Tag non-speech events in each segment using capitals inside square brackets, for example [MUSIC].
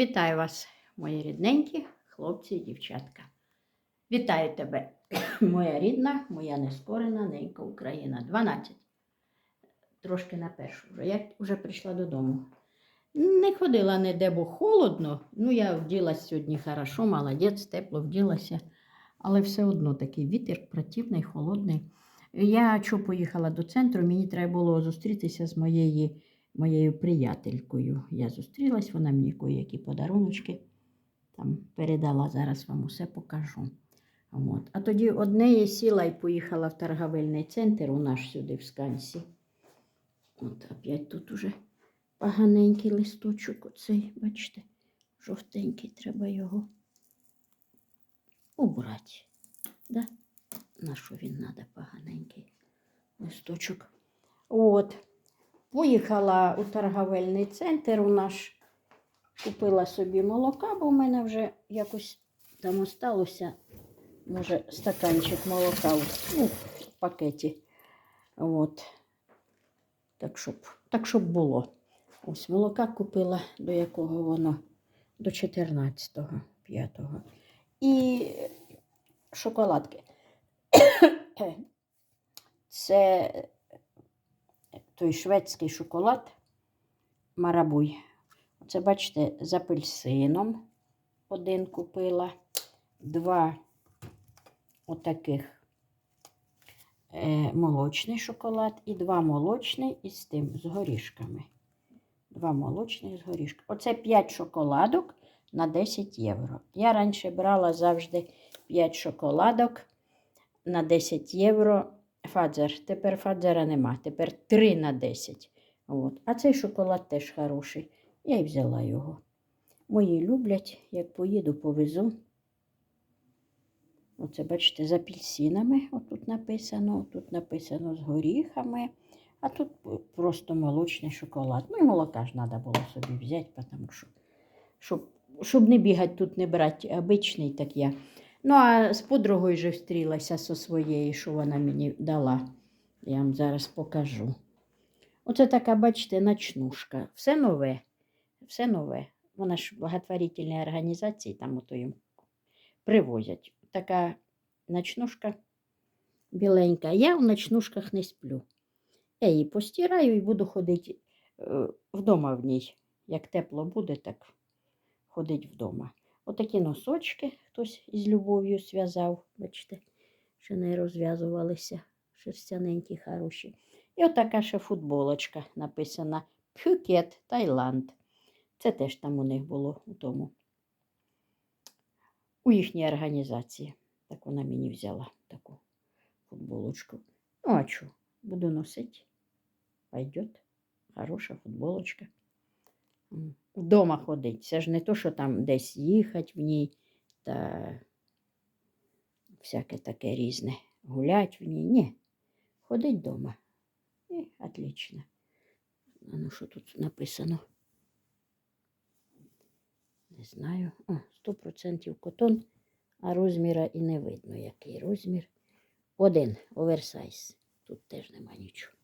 Вітаю вас, мої рідненькі хлопці і дівчатка. Вітаю тебе, [COUGHS] моя рідна, моя нескорена ненька Україна. 12. Трошки на першу вже. Я вже прийшла додому. Не ходила ніде, бо холодно. Ну, я вділася сьогодні хорошо, молодець, тепло вділася. Але все одно такий вітер противний, холодний. Я що поїхала до центру, мені треба було зустрітися з моєю моєю приятелькою. Я зустрілась, вона мені які подаруночки там передала, зараз вам усе покажу. От. А тоді одне я сіла і поїхала в торговельний центр у наш сюди в Скансі. От опять тут уже поганенький листочок оцей, бачите, жовтенький, треба його убрати. Да? На що він треба поганенький листочок? От. Поїхала у торговельний центр у наш, купила собі молока, бо в мене вже якось там осталося, може, стаканчик молока ну, в пакеті. От. Так, щоб, так, щоб було. Ось молока купила, до якого воно до 14-го, 5-го. І шоколадки. [COUGHS] Це той шведський шоколад Марабуй. Це, бачите, з апельсином один купила, два отаких е, молочний шоколад і два молочний із тим, з горішками. Два молочних з горішками. Оце 5 шоколадок на 10 євро. Я раніше брала завжди 5 шоколадок на 10 євро фадзер. Тепер фадзера нема. Тепер 3 на 10. От. А цей шоколад теж хороший. Я й взяла його. Мої люблять, як поїду, повезу. Оце, бачите, з апельсинами. Отут написано, отут написано з горіхами, а тут просто молочний шоколад. Ну і молока ж треба було собі взяти, тому що, щоб, щоб не бігати тут, не брати обичний, так я. Ну, а з подругою вже встрілася зі своєю, що вона мені дала. Я вам зараз покажу. Оце така, бачите, ночнушка. Все нове. Все нове. Вона ж благотворительні організації там ото їм привозять. Така ночнушка біленька. Я в ночнушках не сплю. Я її постираю і буду ходити е, вдома в ній. Як тепло буде, так ходить вдома. Отакі носочки хтось із любов'ю зв'язав, бачите, ще не розв'язувалися, шерстяненькі, хороші. І отака ще футболочка написана Пхюкет, Таїланд. Це теж там у них було у тому. У їхній організації. Так вона мені взяла таку футболочку. Ну, а що, буду носити. Пойдет. Хороша футболочка. Вдома ходить. Це ж не то, що там десь їхати в ній та всяке таке різне. Гулять в ній. Ні. Ходить вдома. І отлично. А ну що тут написано? Не знаю. О, 100% котон, а розміра і не видно, який розмір. Один оверсайз. Тут теж нема нічого.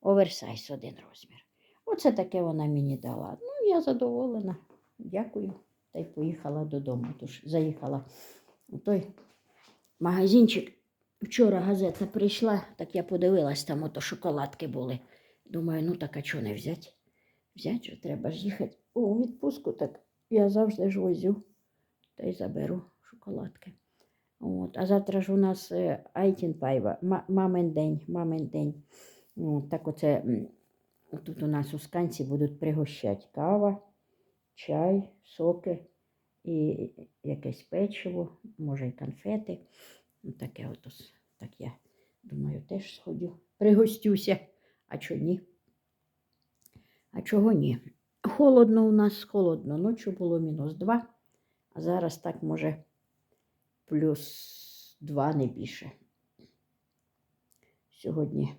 Оверсайз один розмір. Оце таке вона мені дала. Я задоволена. Дякую. Та й поїхала додому. Тож заїхала у той магазинчик. Вчора газета прийшла, так я подивилась, там ото шоколадки були. Думаю, ну так а чого не взяти? Взяти що треба ж їхати. У відпустку, так я завжди ж возю та й заберу шоколадки. От. А завтра ж у нас е, Айтінпайва, мамин день, мамин день. От, так оце тут у нас у сканці будуть пригощати кава, чай, соки і якесь печиво, може і конфети. Ну, таке от ось, так я думаю, теж сходю. Пригостюся. А чого ні? А чого ні? Холодно у нас, холодно. Ночі було мінус 2, а зараз так може плюс 2 не більше. Сьогодні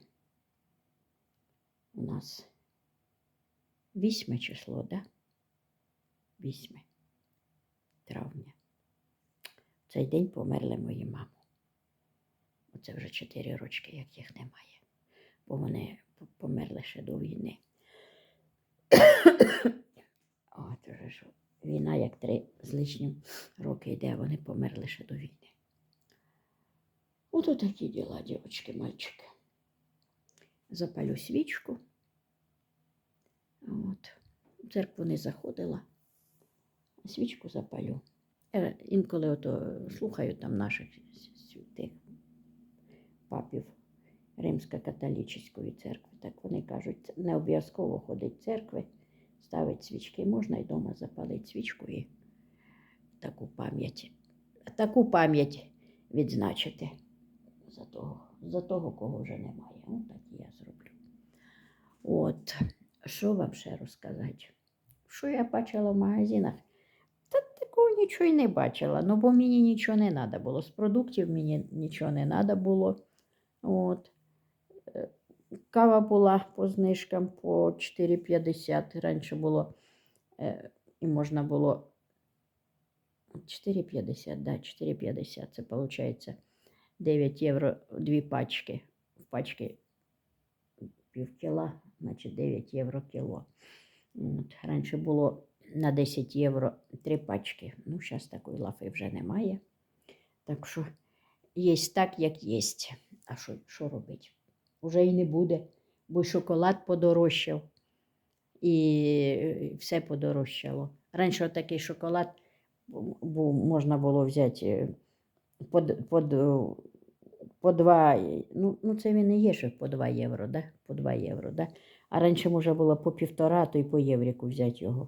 у нас 8 число, да? 8 травня. В цей день померли мої мами. Оце вже 4 рочки, як їх немає. Бо вони померли ще до війни. [COUGHS] От вже ж війна, як три з лишнім роки йде, вони померли ще до війни. Ото такі діла, дівчатки, мальчики. Запалю свічку. От. В церкву не заходила. Свічку запалю. Е, Інколи ото слухаю там наших святих папів Римсько-католічної церкви. Так вони кажуть, не обов'язково ходить в церкви, ставить свічки, можна і вдома запалити свічку і таку пам'ять. Таку пам'ять відзначити за того, за того, кого вже немає. От так і я зроблю. От, що вам ще розказати? Що я бачила в магазинах? Та такого нічого й не бачила. Ну, бо мені нічого не треба було. З продуктів мені нічого не треба було. От. Е, Кава була по знижкам по 4,50. Раніше було е, і можна було 4,50, да, 4,50. Це виходить 9 євро дві пачки. Пачки пів кіла, значить 9 євро кіло. От. Раніше було на 10 євро три пачки. Ну, зараз такої лафи вже немає. Так що є так, як є. А що, що робити? Уже і не буде, бо шоколад подорожчав, і е, все подорожчало. Раніше такий шоколад був, можна було взяти е, под, под, е, по 2, ну, ну це він і є, що по 2 євро, да? по 2 євро, да? А раніше можна було по півтора, то й по євріку взяти його.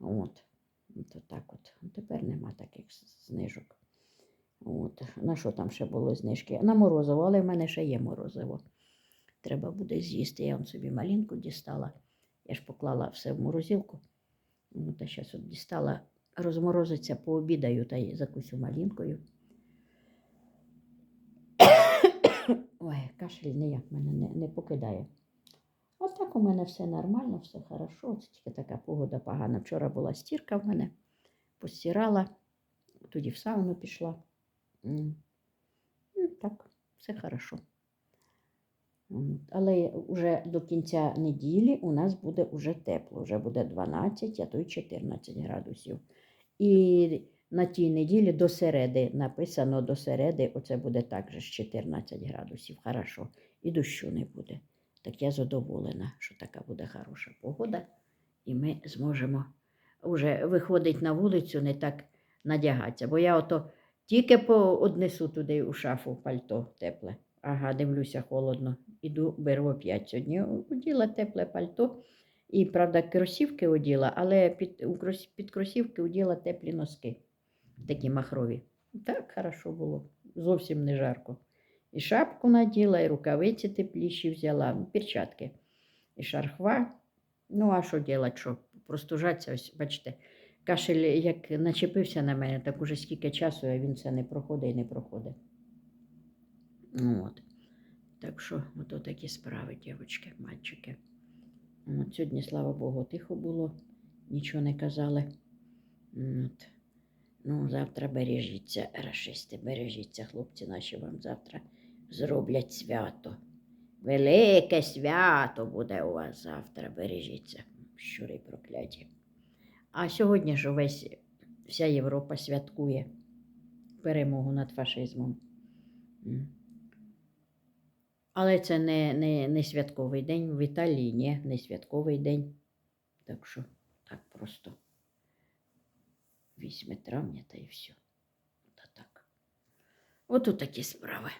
От. От так от. Тепер нема таких знижок. От. На що там ще були знижки? На морозиво, але в мене ще є морозиво. Треба буде з'їсти. Я он собі малинку дістала. Я ж поклала все в морозилку. От, а зараз от дістала, розморозиться, пообідаю та й закусю малинкою. [COUGHS] Ой, кашель ніяк мене не, не покидає. Так у мене все нормально, все хорошо. Це тільки така погода погана. Вчора була стірка в мене, постирала, тоді в сауну пішла. Ну, Так, все хорошо. Але вже до кінця неділі у нас буде уже тепло, вже буде 12, а то й 14 градусів. І на тій неділі до середи написано до середи, оце буде також 14 градусів. Хорошо. І дощу не буде. Так я задоволена, що така буде хороша погода, і ми зможемо вже виходити на вулицю, не так надягатися. Бо я ото тільки однесу туди у шафу пальто тепле. Ага, дивлюся, холодно. Іду, беру опять сьогодні. Оділа тепле пальто. І, правда, кросівки оділа, але під, під кросівки оділа теплі носки, такі махрові. Так хорошо було, зовсім не жарко. І шапку наділа, і рукавиці тепліші взяла, ну, перчатки, і шархва. Ну, а що робити, що простужатися, ось, бачите, кашель як начепився на мене, так уже скільки часу, а він це не проходить і не проходить. Ну, От. Так що, ото такі справи, дівчатки, мальчики. От, сьогодні, слава Богу, тихо було, нічого не казали. От. Ну, завтра бережіться, рашисти, бережіться, хлопці наші вам завтра зроблять свято. Велике свято буде у вас завтра, бережіться, щури прокляті. А сьогодні ж увесь вся Європа святкує перемогу над фашизмом. Але це не, не, не святковий день. В Італії ні, не святковий день. Так що так просто 8 травня та і все. Та так. От такі справи.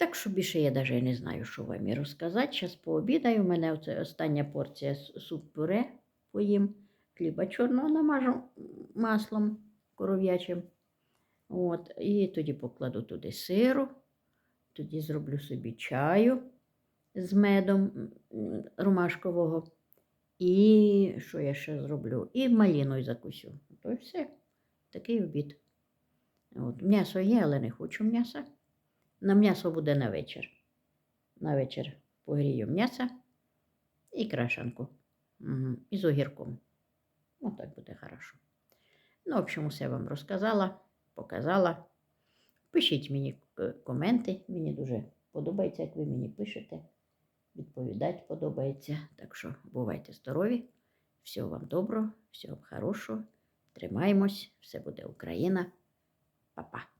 Так що більше я навіть не знаю, що вам і розказати. Зараз пообідаю. У мене оце остання порція с- суп-пюре поїм. Хліба чорного намажу маслом коров'ячим. От, і тоді покладу туди сиру. Тоді зроблю собі чаю з медом ромашкового. І що я ще зроблю? І маліною закусю. То все. Такий обід. От. М'ясо є, але не хочу м'яса. На м'ясо буде на вечір. На вечір погрію м'ясо і крашанку. Угу. І з огірком. Ну, так буде хорошо. Ну, в общем, усе вам розказала, показала. Пишіть мені е, коменти. Мені дуже подобається, як ви мені пишете. Відповідати подобається. Так що бувайте здорові Всього вам доброго, всього хорошого. Тримаємось, все буде Україна. Па-па.